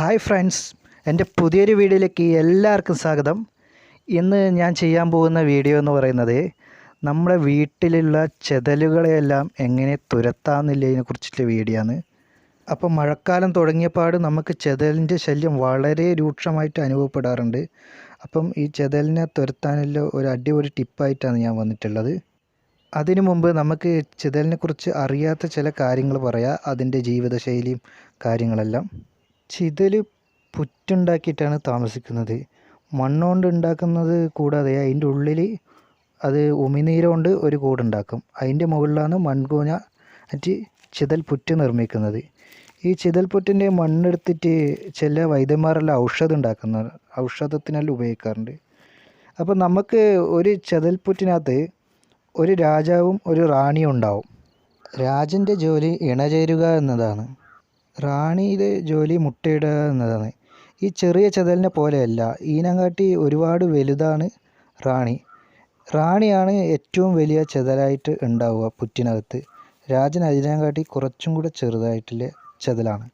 Hi friends എന്റെ പുതിയൊരു വീഡിയോയിലേക്ക് എല്ലാവർക്കും സ്വാഗതം. ഇന്ന് ഞാൻ ചെയ്യാൻ പോകുന്ന വീഡിയോ എന്ന് പറയുന്നത് നമ്മുടെ വീട്ടിലുള്ള ചെതലുകളെയെല്ലാം എങ്ങനെ തുരത്താമെന്നുള്ളതിനെ കുറിച്ചിട്ടുള്ള വീഡിയോ ആണ്. അപ്പോൾ മഴക്കാലം തുടങ്ങിയപാട് നമുക്ക് ചെതലിന്റെ ശല്യം വളരെ രൂക്ഷമായിട്ട് അനുഭവപ്പെടാറുണ്ട്. അപ്പം ഈ ചെതലിനെ തുരത്താനുള്ള ഒരു അടിപൊളി ടിപ്പായിട്ടാണ് ഞാൻ വന്നിട്ടുള്ളത്. അതിനു മുമ്പ് നമുക്ക് ചിതലിനെക്കുറിച്ച് അറിയാത്ത ചില കാര്യങ്ങൾ പറയാം അതിന്റെ ജീവിതശൈലിയും കാര്യങ്ങളെല്ലാം. ചിതൽ പുറ്റുണ്ടാക്കിയിട്ടാണ് താമസിക്കുന്നത്. മണ്ണുകൊണ്ട് ഉണ്ടാക്കുന്നത് കൂടാതെ അതിന്റെ ഉള്ളിൽ അത് ഉമിനീരുകൊണ്ട് ഒരു കൂടുണ്ടാക്കും. അതിന്റെ മുകളിലാണ് മൺകൂന മറ്റ് ചിതൽ പുറ്റ് നിർമ്മിക്കുന്നത്. ഈ ചിതൽ പുറ്റിന്റെ മണ്ണെടുത്തിട്ട് ചില വൈദ്യന്മാരെല്ലാം ഔഷധം ഉണ്ടാക്കുന്ന ഔഷധത്തിനെല്ലാം ഉപയോഗിക്കാറുണ്ട്. അപ്പോൾ നമുക്ക് ഒരു ചെതൽപ്പുറ്റിനകത്ത് ഒരു രാജാവും ഒരു റാണിയും ഉണ്ടാവും. രാജന്റെ ജോലി ഇണചേരുക എന്നതാണ്. റാണിയുടെ ജോലി മുട്ടയിടുക എന്നതാണ് ഈ ചെറിയ ചെതലിനെ പോലെയല്ല ഈനങ്കാട്ടി ഒരുപാട് വലുതാണ് റാണി. റാണിയാണ് ഏറ്റവും വലിയ ചെതലായിട്ട് ഉണ്ടാവുക പുറ്റിനകത്ത്. രാജൻ അതിനെക്കാട്ടി കുറച്ചും കൂടെ ചെറുതായിട്ടുള്ള ചെതലാണ്.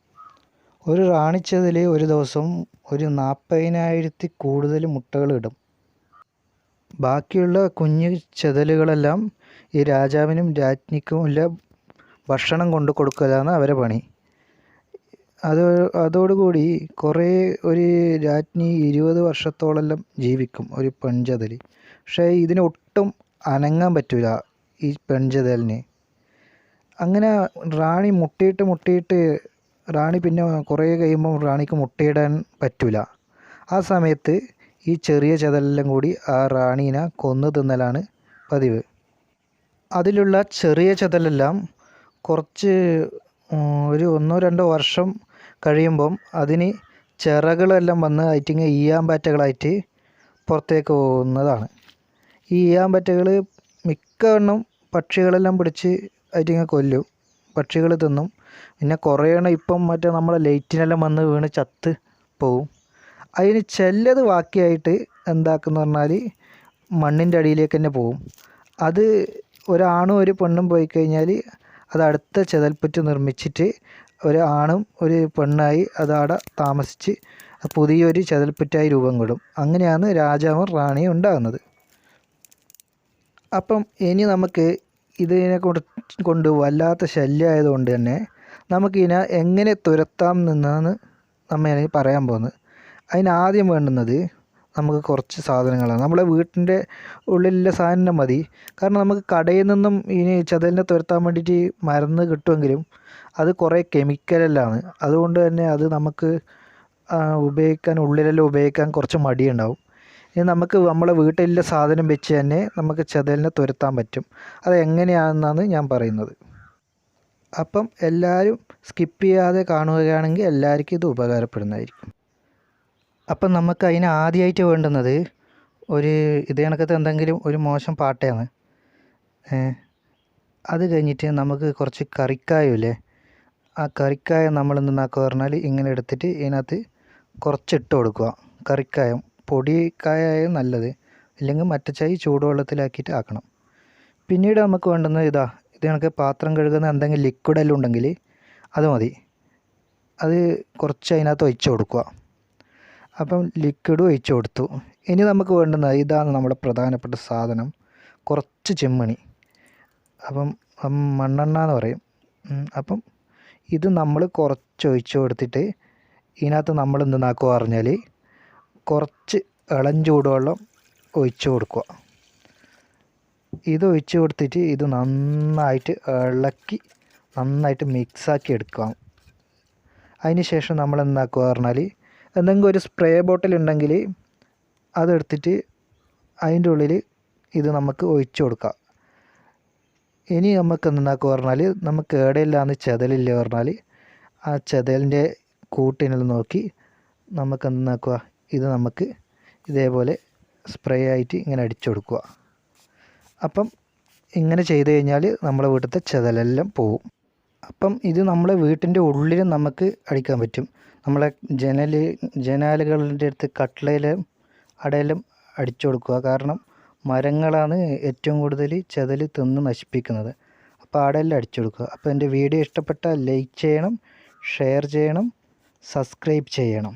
ഒരു റാണി ചെതൽ ഒരു ദിവസം ഒരു നാൽപ്പതിനായിരത്തി കൂടുതൽ മുട്ടകൾ ഇടും. ബാക്കിയുള്ള കുഞ്ഞു ചെതലുകളെല്ലാം ഈ രാജാവിനും രാജ്ഞിക്കും ഉള്ള ഭക്ഷണം കൊണ്ടു കൊടുക്കലാണ് അവരെ പണി. അത് അതോടുകൂടി കുറേ ഒരു രാജ്ഞി ഇരുപത് വർഷത്തോളെല്ലാം ജീവിക്കും ഒരു പെൺചെതൽ. പക്ഷേ ഇതിന് ഒട്ടും അനങ്ങാൻ പറ്റില്ല ഈ പെൺചെതലിന്. അങ്ങനെ റാണി മുട്ടിയിട്ട് മുട്ടിയിട്ട് റാണി പിന്നെ കുറേ കഴിയുമ്പം റാണിക്ക് മുട്ടയിടാൻ പറ്റില്ല ആ സമയത്ത് ഈ ചെറിയ ചെതലെല്ലാം കൂടി ആ റാണീനെ കൊന്നു തിന്നലാണ് പതിവ്. അതിലുള്ള ചെറിയ ചെതലെല്ലാം കുറച്ച് ഒരു ഒന്നോ രണ്ടോ വർഷം കഴിയുമ്പം അതിന് ചിറകളെല്ലാം വന്ന് അയിറ്റിങ്ങ ഈയാമ്പാറ്റകളായിട്ട് പുറത്തേക്ക് പോകുന്നതാണ്. ഈ ഈയാമ്പാറ്റകൾ മിക്ക എണ്ണം പക്ഷികളെല്ലാം പിടിച്ച് അയിറ്റിങ്ങ കൊല്ലും. പക്ഷികൾ തിന്നും. പിന്നെ കുറേ എണ്ണം ഇപ്പം മറ്റേ നമ്മളെ ലൈറ്റിനെല്ലാം വന്ന് വീണ് ചത്ത് പോവും. അതിന് ചെല്ലത് ബാക്കിയായിട്ട് എന്താക്കുന്ന പറഞ്ഞാൽ മണ്ണിന്റെ അടിയിലേക്ക് തന്നെ പോവും. അത് ഒരാണും ഒരു പെണ്ണും പോയി കഴിഞ്ഞാൽ അത് അടുത്ത ചെതൽപ്പറ്റ് നിർമ്മിച്ചിട്ട് ഒരു ആണും ഒരു പെണ്ണായി അതവിടെ താമസിച്ച് പുതിയൊരു ചെതൽപ്പുറ്റായി രൂപം കൊള്ളും അങ്ങനെയാണ് രാജാവും റാണിയും ഉണ്ടാകുന്നത്. അപ്പം ഇനി നമുക്ക് ഇതിനെ കൊണ്ട് കൊണ്ട് വല്ലാത്ത ശല്യമായതുകൊണ്ട് തന്നെ നമുക്കിതിനെ എങ്ങനെ തുരത്താം എന്നാണ് നമ്മൾ പറയാൻ പോകുന്നത്. അതിനാദ്യം വേണ്ടുന്നത് നമുക്ക് കുറച്ച് സാധനങ്ങളാണ്. നമ്മളെ വീട്ടിന്റെ ഉള്ളിലുള്ള സാധനം മതി. കാരണം നമുക്ക് കടയിൽ നിന്നും ഇനി ചതലിനെ തുരത്താൻ വേണ്ടിയിട്ട് മരുന്ന് കിട്ടുമെങ്കിലും അത് കുറേ കെമിക്കലെല്ലാം അതുകൊണ്ട് തന്നെ അത് നമുക്ക് ഉപയോഗിക്കാൻ ഉള്ളിലെല്ലാം ഉപയോഗിക്കാൻ കുറച്ച് മടിയുണ്ടാവും. ഇനി നമുക്ക് നമ്മളെ വീട്ടിലുള്ള സാധനം വെച്ച് തന്നെ നമുക്ക് ചതലിനെ തുരത്താൻ പറ്റും. അത് എങ്ങനെയാണെന്നാണ് ഞാൻ പറയുന്നത്. അപ്പം എല്ലാവരും സ്കിപ്പ് ചെയ്യാതെ കാണുകയാണെങ്കിൽ എല്ലാവർക്കും ഇത് ഉപകാരപ്പെടുന്നതായിരിക്കും. അപ്പം നമുക്ക് അതിന് ആദ്യമായിട്ട് വേണ്ടുന്നത് ഒരു ഇത് കണക്കത്തെ എന്തെങ്കിലും ഒരു മോശം പാട്ടയാണ്. അത് കഴിഞ്ഞിട്ട് നമുക്ക് കുറച്ച് കറിക്കായമില്ലേ ആ കറിക്കായ നമ്മൾ എന്താക്കുക പറഞ്ഞാൽ ഇങ്ങനെ എടുത്തിട്ട് ഇതിനകത്ത് കുറച്ചിട്ട് കൊടുക്കുക. കറിക്കായം പൊടിക്കായായും നല്ലത്. ഇല്ലെങ്കിൽ ചായ ചൂടുവെള്ളത്തിലാക്കിയിട്ട് ആക്കണം. പിന്നീട് നമുക്ക് വേണ്ടുന്നത് ഇതാ ഇത് കണക്ക് പാത്രം കഴുകുന്ന എന്തെങ്കിലും ലിക്വിഡെല്ലാം ഉണ്ടെങ്കിൽ അത് മതി. അത് കുറച്ച് അതിനകത്ത് ഒഴിച്ച് കൊടുക്കുക. അപ്പം ലിക്വിഡ് ഒഴിച്ചു കൊടുത്തു. ഇനി നമുക്ക് വേണ്ടുന്നത് ഇതാണ് നമ്മുടെ പ്രധാനപ്പെട്ട സാധനം. കുറച്ച് ചെമ്മണി. അപ്പം മണ്ണെണ്ണ എന്ന് പറയും. അപ്പം ഇത് നമ്മൾ കുറച്ച് ഒഴിച്ചു കൊടുത്തിട്ട് ഇതിനകത്ത് നമ്മൾ എന്തെന്നാക്കുക പറഞ്ഞാൽ കുറച്ച് ഇളം ചൂടുവെള്ളം ഒഴിച്ച് കൊടുക്കുക. ഇത് ഒഴിച്ച് കൊടുത്തിട്ട് ഇത് നന്നായിട്ട് ഇളക്കി നന്നായിട്ട് മിക്സാക്കി എടുക്കാം അതിന് ശേഷം നമ്മൾ എന്താക്കുക പറഞ്ഞാൽ എന്തെങ്കിലും ഒരു സ്പ്രേ ബോട്ടിൽ ഉണ്ടെങ്കിൽ അതെടുത്തിട്ട് അതിന്റെ ഉള്ളിൽ ഇത് നമുക്ക് ഒഴിച്ചു കൊടുക്കാം. ഇനി നമുക്ക് എന്താക്കുക പറഞ്ഞാൽ നമുക്ക് ഏടെയില്ലാന്ന് ചെതലില്ല പറഞ്ഞാൽ ആ ചെതലിന്റെ കൂട്ടിനിൽ നോക്കി നമുക്ക് എന്താക്കുക? ഇത് നമുക്ക് ഇതേപോലെ സ്പ്രേ ആയിട്ട് ഇങ്ങനെ അടിച്ചു കൊടുക്കുക. അപ്പം ഇങ്ങനെ ചെയ്ത് കഴിഞ്ഞാൽ നമ്മുടെ വീട്ടിലത്തെ ചെതലെല്ലാം പോവും. അപ്പം ഇത് നമ്മളെ വീട്ടിന്റെ ഉള്ളിലും നമുക്ക് അടിക്കാൻ പറ്റും. നമ്മളെ ജനൽ ജനാലുകളുടെ അടുത്ത് കട്ടിലയിലും അടയിലും അടിച്ചു കൊടുക്കുക. കാരണം മരങ്ങളാണ് ഏറ്റവും കൂടുതൽ ചെതൽ തിന്ന് നശിപ്പിക്കുന്നത്. അപ്പോൾ അടയിലും അടിച്ചു കൊടുക്കുക. അപ്പോൾ എന്റെ വീഡിയോ ഇഷ്ടപ്പെട്ടാൽ ലൈക്ക് ചെയ്യണം ഷെയർ ചെയ്യണം സബ്സ്ക്രൈബ് ചെയ്യണം.